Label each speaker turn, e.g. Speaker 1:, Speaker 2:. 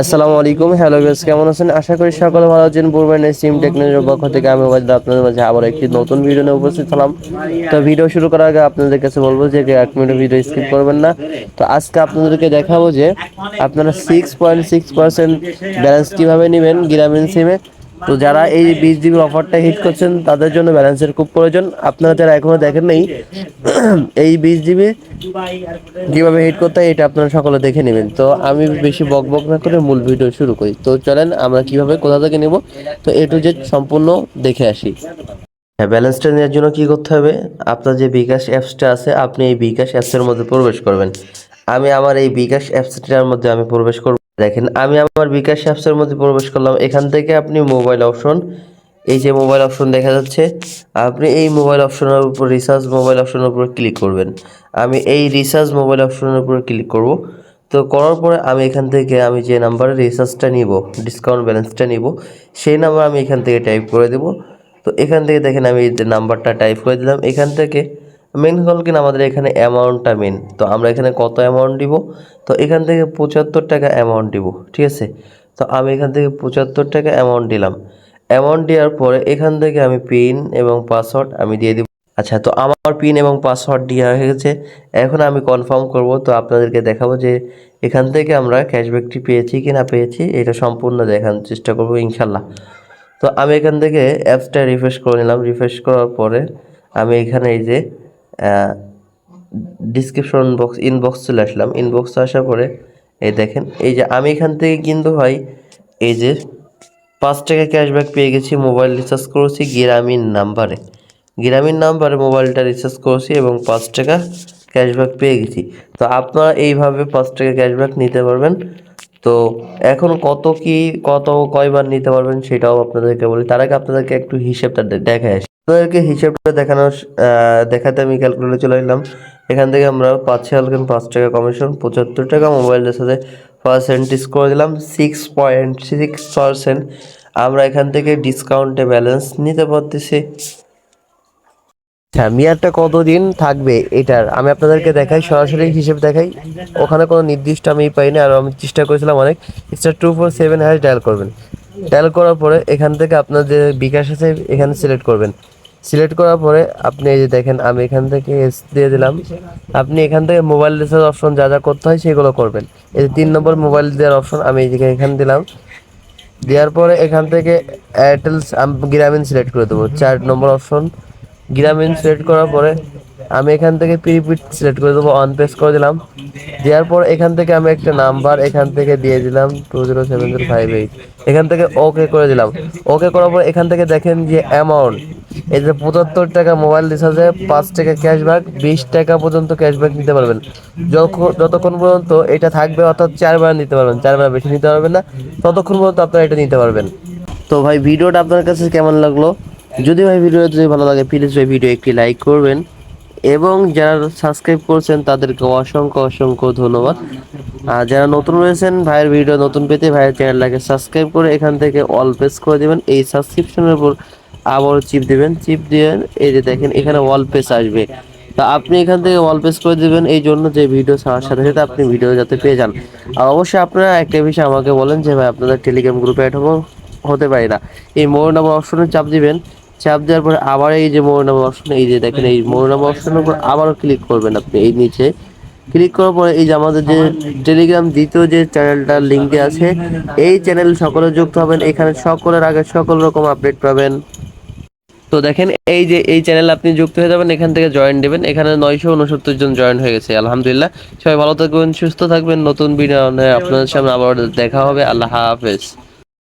Speaker 1: আসসালামু আলাইকুম, hello guys কেমন আছেন? আশা করি সকলে ভালো আছেন। বুরবানের সিম টেকনোলজির পক্ষ থেকে আমি ওয়াজদ আপনাদের মাঝে আবার একটি নতুন ভিডিও নিয়ে উপস্থিত হলাম। তো ভিডিও শুরু করার আগে আপনাদের কাছে বলব যে এক মিনিট ভিডিও স্কিপ করবেন না। তো আজকে আপনাদেরকে দেখাবো যে আপনারা six point six percent balance কীভাবে নেবেন গ্রামীণ সিমে তো যারা এই বিশ জিবির অফারটা হিট করছেন, তাদের জন্য ব্যালেন্সের খুব প্রয়োজন। আপনারা যারা এখনও দেখেন নেই, এই বিশ জিবি কীভাবে হিট করতে হয়, এটা আপনারা সকলে দেখে নেবেন। তো আমি বেশি বক বক না করে মূল ভিডিও শুরু করি। তো চলেন, আমরা কীভাবে, কোথা থেকে নেব? তো এ টু সম্পূর্ণ দেখে আসি। হ্যাঁ ব্যালেন্সটা নেওয়ার জন্য কি করতে হবে? আপনার যে বিকাশ অ্যাপসটা আছে, আপনি এই বিকাশ অ্যাপসের মধ্যে প্রবেশ করবেন। আমি আমার এই বিকাশ অ্যাপসটার মধ্যে আমি প্রবেশ করব। দেখেন, আমি আমার বিকাশ অ্যাপসের মধ্যে প্রবেশ করলাম। এখান থেকে আপনি মোবাইল অপশন, এই যে মোবাইল অপশন দেখা যাচ্ছে, আপনি এই মোবাইল অপশনের উপর, রিচার্জ মোবাইল অপশনের উপর ক্লিক করবেন। আমি এই রিচার্জ মোবাইল অপশনের উপর ক্লিক করব। তো করার পরে আমি এখান থেকে, আমি যে নাম্বারে রিচার্জটা নিব, ডিসকাউন্ট ব্যালেন্সটা নিব, সেই নাম্বার আমি এখান থেকে টাইপ করে দেব। তো এখান থেকে দেখেন, আমি নাম্বারটা টাইপ করে দিলাম। এখান থেকে মেন হল কিনা আমাদের এখানে অ্যামাউন্টটা মেন তো আমরা এখানে কত অ্যামাউন্ট দিব? তো এখান থেকে পঁচাত্তর টাকা অ্যামাউন্ট দিব, ঠিক আছে? তো আমি এখান থেকে পঁচাত্তর টাকা অ্যামাউন্ট দিলাম। অ্যামাউন্ট দেওয়ার পরে এখান থেকে আমি পিন এবং পাসওয়ার্ড আমি দিয়ে দিব। আচ্ছা তো আমার পিন এবং পাসওয়ার্ড দেওয়া হয়ে গেছে। এখন আমি কনফার্ম করব, তো আপনাদেরকে দেখাবো যে এখান থেকে আমরা ক্যাশব্যাকটি পেয়েছি কি না পেয়েছি। এটা সম্পূর্ণ দেখানোর চেষ্টা করব, ইনশাল্লাহ। তো আমি এখান থেকে অ্যাপসটা রিফ্রেশ করে নিলাম। রিফ্রেশ করার পরে আমি এখানে এই যে ডিসক্রিপশন বক্স ইনবক্স চলে আসলাম। ইনবক্সে আসার পরে, এই দেখেন, এই যে আমি এখান থেকে কিন্তু হয় এই যে পাঁচ টাকা ক্যাশব্যাক পেয়ে গেছি মোবাইল রিচার্জ করেছি গ্রামীণ নাম্বারে গ্রামীণ নাম্বারে মোবাইলটা রিচার্জ করেছি এবং পাঁচ টাকা ক্যাশব্যাক পেয়ে গেছি। তো আপনারা এইভাবে পাঁচ টাকা ক্যাশব্যাক নিতে পারবেন। তো এখন কত কি, কত, কয়বার নিতে পারবেন সেটাও আপনাদেরকে বলি। তার আগে আপনাদেরকে একটু হিসেবটা দেখায় আসি। আপনাদেরকে হিসেবটা দেখানোর আহ, দেখাতে আমি ক্যালকুলেটর চলে এলাম। এখান থেকে আমরা পাচ্ছি হালকেন পাঁচ টাকা কমিশন পঁচাত্তর টাকা মোবাইলের সাথে পার্সেন্টেজ করে দিলাম সিক্স পয়েন্ট সিক্স পার্সেন্ট আমরা এখান থেকে ডিসকাউন্টে ব্যালেন্স নিতে পারতেছি। আচ্ছা মেয়াদটা কতদিন থাকবে এটার? আমি আপনাদেরকে দেখাই সরাসরি হিসেব দেখাই। ওখানে কোনো নির্দিষ্ট আমি পাইনি আর আমি চেষ্টা করেছিলাম অনেক। Star two four seven hash dial করবেন। ডায়াল করার পরে এখান থেকে আপনার যে বিকাশ আছে এখানে সিলেক্ট করবেন। সিলেক্ট করার পরে আপনি এই যে দেখেন, আমি এখান থেকে এস দিয়ে দিলাম। আপনি এখান থেকে মোবাইল রিচার্জ অপশন যা যা করতে হয় সেগুলো করবেন। এই যে তিন নম্বর মোবাইল দেওয়ার অপশন আমি এই যে এখানে দিলাম। দেওয়ার পরে এখান থেকে এয়ারটেল গ্রামীণ সিলেক্ট করে দেবো। চার নম্বর অপশন গ্রামীণ সিলেক্ট করার পরে আমি এখান থেকে প্রিপিড সিলেক্ট করে দেবো অন পেস করে দিলাম। দেওয়ার পর এখান থেকে আমি একটা নাম্বার এখান থেকে দিয়ে দিলাম two zero seven zero five eight এখান থেকে ওকে করে দিলাম। ওকে করার পর এখান থেকে দেখেন যে অ্যামাউন্ট এই যে পঁচাত্তর টাকা মোবাইল রিচার্জে পাঁচ টাকা ক্যাশব্যাক বিশ টাকা পর্যন্ত ক্যাশব্যাক নিতে পারবেন। যতক্ষণ পর্যন্ত এটা থাকবে, অর্থাৎ চারবার নিতে পারবেন, চারবার বেশি নিতে পারবেন না, ততক্ষণ পর্যন্ত আপনারা এটা নিতে পারবেন। তো ভাই, ভিডিওটা আপনার কাছে কেমন লাগল? যদি ভাই ভিডিও যদি ভালো লাগে প্লিজ ভাই ভিডিও একটি লাইক করবেন। এবং যারা সাবস্ক্রাইব করছেন, তাদেরকে অসংখ্য অসংখ্য ধন্যবাদ। আর যারা নতুন রয়েছেন, ভাইয়ের ভিডিও নতুন পেতে ভাইয়ের চ্যানেলটাকে সাবস্ক্রাইব করে এখান থেকে অল প্রেস করে দেবেন। এই সাবস্ক্রিপশনের উপর আবারও চিপ দিবেন। চিপ দিয়ে এই যে দেখেন, এখানে অল পেস আসবে। তা আপনি এখান থেকে অল পেস করে দিবেন। এই জন্য যে ভিডিও ছাড়ার সাথে সাথে আপনি ভিডিও যাতে পেয়ে যান। আর অবশ্যই আপনারা একটা বিষয় আমাকে বলেন যে, ভাই, আপনাদের টেলিগ্রাম গ্রুপে অ্যাড হব হতে পারি না। এই মোর নাম্বার অপশনে চাপ দিবেন। চাপ দেওয়ার পরে আবার এই যে মোর নাম্বার অপশন এই যে দেখেন, এই মোর নাম্বার অপশনের উপর আবারও ক্লিক করবেন আপনি এই নিচে। ক্লিক করার পরে এই যে আমাদের যে টেলিগ্রাম দ্বিতীয় যে চ্যানেলটার লিঙ্কে আছে, এই চ্যানেল সকলে যুক্ত হবেন। এখানে সকলের আগে সকল রকম আপডেট পাবেন। তো দেখেন, এই যে এই চ্যানেল আপনি যুক্ত হয়ে যাবেন, এখান থেকে জয়েন দেবেন। এখানে নয়শো উনসত্তর জন জয়েন হয়ে গেছে, আলহামদুলিল্লাহ। সবাই ভালো থাকবেন, সুস্থ থাকবেন। নতুন ভিডিও আপনাদের সামনে আবার দেখা হবে। আল্লাহ হাফেজ।